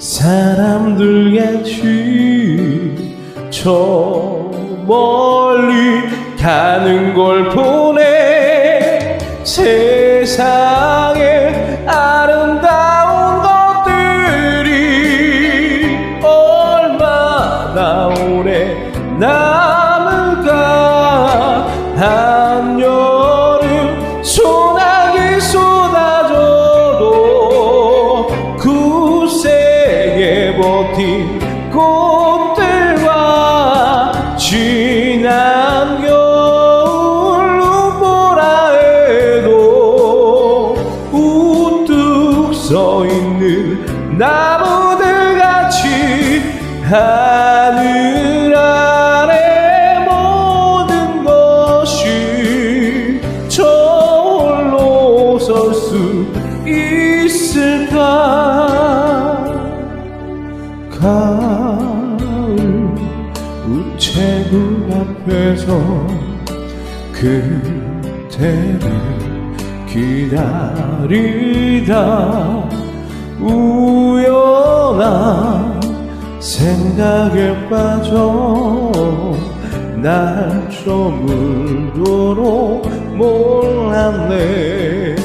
사람들 같이 저 멀리 가는 걸 보네 세상에 아름다운 것들이 얼마나 오래 남을까. 한여 버틴 꽃들과 지난 겨울 눈보라에도 우뚝 서 있는 나무들 같이 우체국 앞에서 그대를 기다리다 우연한 생각에 빠져 날 저물도록 몰랐네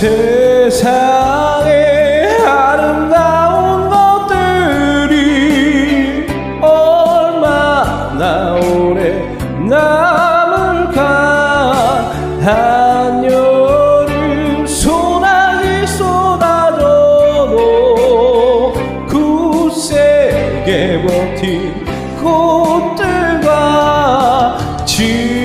세상에 아름다운 것들이 얼마나 오래 남을까 한여름 소나기 쏟아져도 굳세게 버틴 꽃들과 지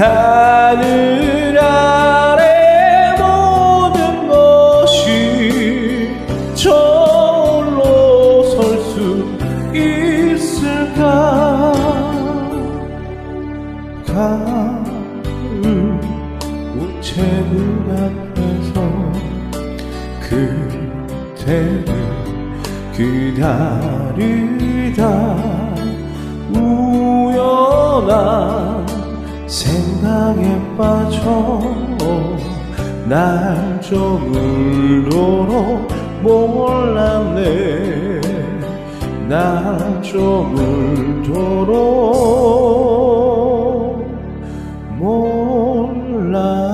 하늘 아래 모든 것이 저홀로 설 수 있을까? 가을 우체국 앞에서 그대를 기다리다 우연한 생각에 빠져 날 좀 울도록 몰랐네. 날 좀 울도록 몰랐네.